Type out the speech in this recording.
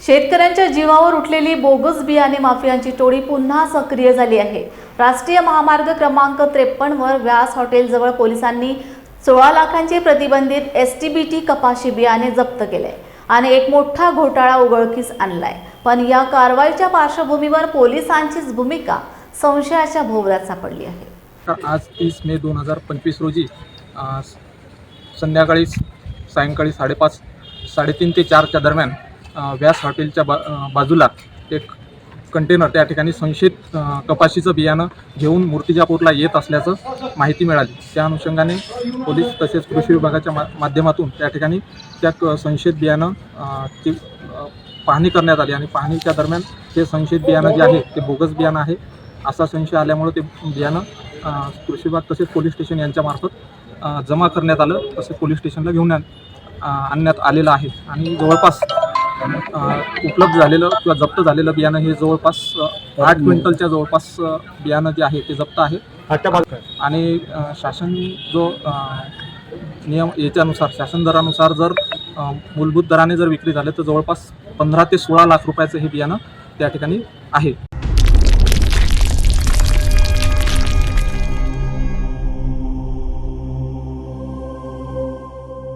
शेतकऱ्यांच्या जीवावर उठलेली बोगस बियाणे माफियांची टोळी पुन्हा सक्रिय झाली आहे. राष्ट्रीय महामार्ग क्रमांक त्रेपन्नवर व्यास हॉटेलजवळ पोलिसांनी सोळा लाखांचे प्रतिबंधित एस टी बी टी कपाशी बियाणे जप्त केले आणि एक मोठा घोटाळा उघडकीस आणलाय. पण या कारवाईच्या पार्श्वभूमीवर पोलिसांचीच भूमिका संशयाच्या भोवऱ्यात सापडली आहे. आज तीस मे दोन हजार पंचवीस रोजी संध्याकाळी सायंकाळी साडेपाच साडेतीन ते चारच्या दरम्यान व्यास हॉटेलच्या बा बाजूला एक कंटेनर त्या ठिकाणी संशयित कपाशीचं बियाणं घेऊन मूर्तिजापूरला येत असल्याचं माहिती मिळाली. त्या अनुषंगाने पोलीस तसेच कृषी विभागाच्या मा माध्यमातून त्या ठिकाणी त्या क- संशयित बियाणं ती ची पाहणी करण्यात आली. आणि पाहणीच्या दरम्यान ते संशयित बियाणं जे आहे ते बोगस बियाणं आहे. असा संशय आल्यामुळं ते बियाणं कृषी विभाग तसेच पोलीस स्टेशन यांच्यामार्फत जमा करण्यात आलं. तसेच पोलीस स्टेशनला घेऊन आणण्यात आलेलं आहे. आणि जवळपास उपलब्ध झालेलं किंवा जप्त झालेलं बियाणं हे जवळपास आठ क्विंटलच्या जवळपास बियाणं जे आहे ते जप्त आहे. आणि शासन जो नियम याच्यानुसार शासन दरानुसार जर मूलभूत दराने जर विक्री झाले तर जवळपास पंधरा ते सोळा लाख रुपयाचं हे बियाणं त्या ठिकाणी आहे.